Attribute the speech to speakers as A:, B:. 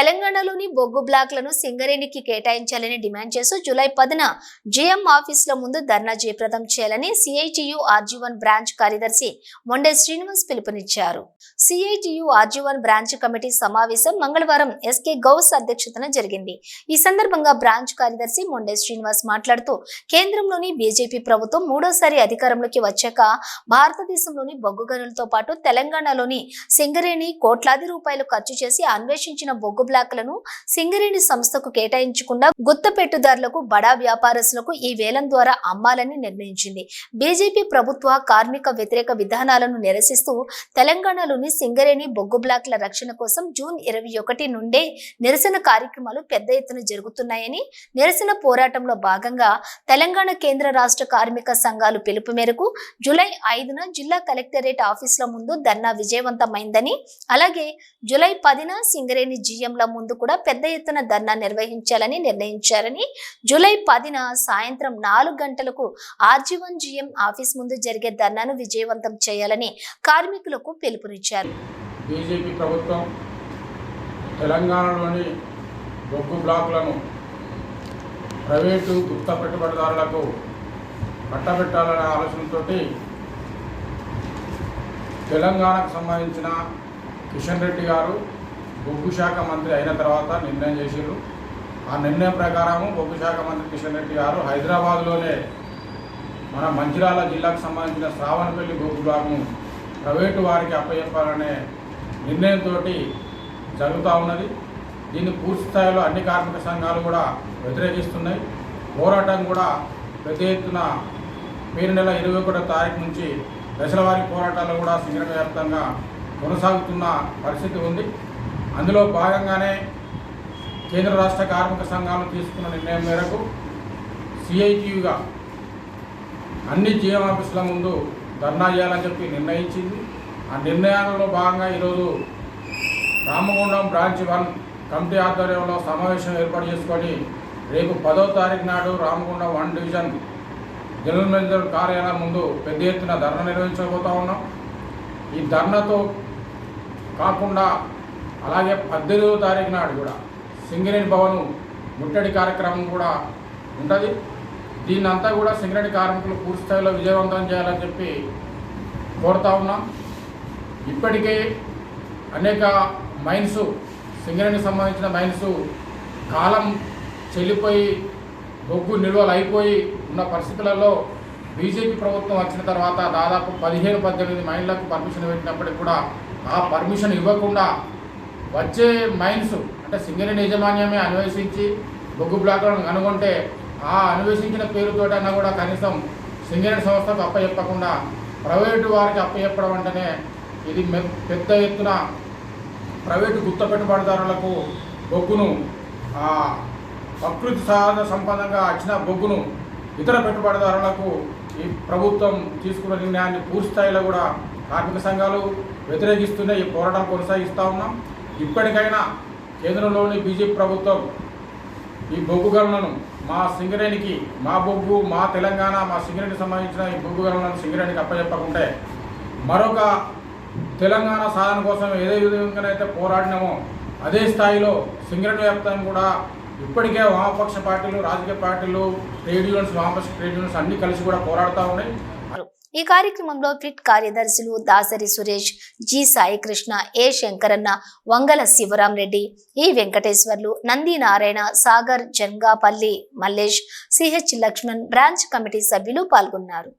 A: తెలంగాణలోని బొగ్గు బ్లాక్లను సింగరేణికి కేటాయించాలని డిమాండ్ చేస్తూ జూలై పదిన జిఎం ఆఫీసుల ముందు ధర్నా జయప్రదం చేయాలని సిఐటియు ఆర్జీవన్ బ్రాంచ్ కార్యదర్శి మొండే శ్రీనివాస్ పిలుపునిచ్చారు. సిఐటియు ఆర్జీవన్ బ్రాంచ్ కమిటీ సమావేశం మంగళవారం ఎస్కే గౌస్ అధ్యక్షతన జరిగింది. ఈ సందర్భంగా బ్రాంచ్ కార్యదర్శి మొండే శ్రీనివాస్ మాట్లాడుతూ కేంద్రంలోని బీజేపీ ప్రభుత్వం మూడోసారి అధికారంలోకి వచ్చాక భారతదేశంలోని బొగ్గు గనులతో పాటు తెలంగాణలోని సింగరేణి కోట్లాది రూపాయలు ఖర్చు చేసి అన్వేషించిన బొగ్గు బ్లాక్లను సింగరేణి సంస్థకు కేటాయించకుండా గుత్తపెట్టుదారులకు బడా వ్యాపారస్తులకు ఈ వేలం ద్వారా అమ్మాలని నిర్ణయించింది. బీజేపీ ప్రభుత్వ కార్మిక వ్యతిరేక విధానాలను నిరసిస్తూ తెలంగాణలోని సింగరేణి బొగ్గు బ్లాక్ల రక్షణ కోసం జూన్ ఇరవై ఒకటి నుండే నిరసన కార్యక్రమాలు పెద్ద ఎత్తున జరుగుతున్నాయని నిరసన పోరాటంలో భాగంగా తెలంగాణ కేంద్ర రాష్ట్ర కార్మిక సంఘాలు పిలుపు మేరకు జూలై ఐదున జిల్లా కలెక్టరేట్ ఆఫీసుల ముందు ధర్నా విజయవంతమైందని అలాగే జూలై పదిన సింగరేణి జీఎంల ముందు కూడా పెద్ద ఎత్తున ధర్నా నిర్వహించాలని నిర్ణయించారని జూలై పదిన సాయంత్రం నాలుగు గంటలకు ఆర్జీవన్ జిఎం ఆఫీస్ ముందు జరిగే ధర్నాను విజయవంతం చేయాలని కార్మికులకు పిలుపునిచ్చారు.
B: బీజేపీ ప్రభుత్వం తెలంగాణలోని బొగ్గు బ్లాకులను ప్రైవేటు గుప్త పెట్టుబడిదారులకు పట్టబెట్టాలనే ఆలోచనతో తెలంగాణకు సంబంధించిన కిషన్ రెడ్డి గారు బొగ్గు శాఖ మంత్రి అయిన తర్వాత నిర్ణయం చేసిండ్రు. ఆ నిర్ణయం ప్రకారము బొగ్గు శాఖ మంత్రి కిషన్ రెడ్డి గారు హైదరాబాద్లోనే మన మంచిర్యాల జిల్లాకు సంబంధించిన శ్రావణపల్లి బొగ్గు బ్లాక్ను ప్రైవేటు వారికి అప్పచెప్పాలనే నిర్ణయంతో జరుగుతూ ఉన్నది. దీన్ని పూర్తి స్థాయిలో అన్ని కార్మిక సంఘాలు కూడా వ్యతిరేకిస్తున్నాయి. పోరాటం కూడా పెద్ద ఎత్తున పేరు నెల ఇరవై ఒకటో తారీఖు నుంచి దశల వారి పోరాటాలు కూడా సింగరేణి వ్యాప్తంగా కొనసాగుతున్న పరిస్థితి ఉంది. అందులో భాగంగానే కేంద్ర రాష్ట్ర కార్మిక సంఘాలు తీసుకున్న నిర్ణయం మేరకు సిఐటియుగా అన్ని జీఎం ఆఫీసుల ముందు ధర్నా చేయాలని చెప్పి నిర్ణయించింది. ఆ నిర్ణయాలలో భాగంగా ఈరోజు రామగుండం బ్రాంచ్ వన్ కమిటీ ఆధ్వర్యంలో సమావేశం ఏర్పాటు చేసుకొని రేపు పదో తారీఖు నాడు Ramagundam one division general manager కార్యాలయం ముందు పెద్ద ఎత్తున ధర్నా నిర్వహించబోతా ఉన్నాం. ఈ ధర్నాతో కాకుండా అలాగే పద్దెనిమిదవ తారీఖు నాడు కూడా సింగరేణి భవన్ ముట్టడి కార్యక్రమం కూడా ఉంటుంది. దీన్నంతా కూడా సింగరేణి కార్మికులు పూర్తి స్థాయిలో విజయవంతం చేయాలని చెప్పి కోరుతా ఉన్నాం. ఇప్పటికే అనేక మైన్స్ సింగరేణికి సంబంధించిన మైన్స్ కాలం చెల్లిపోయి బొగ్గు నిల్వలు అయిపోయి ఉన్న పరిస్థితులలో బీజేపీ ప్రభుత్వం వచ్చిన తర్వాత దాదాపు పదిహేను పద్దెనిమిది మైన్లకు పర్మిషన్ పెట్టినప్పటికి కూడా ఆ పర్మిషన్ ఇవ్వకుండా వచ్చే మైన్స్ అంటే సింగరేణి యజమాన్యమే అన్వేషించి బొగ్గు బ్లాక్లను కనుగొంటే ఆ అన్వేషించిన పేరుతోటైనా కూడా కనీసం సింగరేణి సంస్థకు అప్పచెప్పకుండా ప్రైవేటు వారికి అప్పచెప్పడం అంటేనే ఇది పెద్ద ఎత్తున ప్రైవేటు గుత్త పెట్టుబడిదారులకు బొగ్గును ఆ, ప్రకృతి సహజ సంపదంగా వచ్చిన బొగ్గును ఇతర పెట్టుబడిదారులకు ఈ ప్రభుత్వం తీసుకున్న నిర్ణయాన్ని పూర్తి స్థాయిలో కూడా కార్మిక సంఘాలు వ్యతిరేకిస్తూనే ఈ పోరాటం కొనసాగిస్తూ ఉన్నాం. ఇప్పటికైనా కేంద్రంలోని బీజేపీ ప్రభుత్వం ఈ బొగ్గు గనులను మా సింగరేణికి మా బొగ్గు మా తెలంగాణ మా సింగరేణికి సంబంధించిన ఈ బొగ్గు గనులను సింగరేణికి అప్పచెప్పకుంటే మరొక తెలంగాణ సాధన కోసం ఏదే విధంగానైతే పోరాడినామో అదే స్థాయిలో సింగరేణి వ్యాప్తం కూడా ఇప్పటికే వామపక్ష పార్టీలు రాజకీయ పార్టీలు ట్రేడ్ యూనియన్స్ వామపక్ష ట్రేడ్ యూనియన్స్ అన్నీ కలిసి కూడా పోరాడుతూ ఉన్నాయి.
A: ఈ కార్యక్రమంలో ఫిట్ కార్యదర్శులు Dasari Suresh G Saikrishna A Shankaranna Vangala Shivaram Reddy E Venkateswarlu Nandi Narayana Sagar Jangapalli Mallesh C H Lakshman branch committee సభ్యులు పాల్గొన్నారు.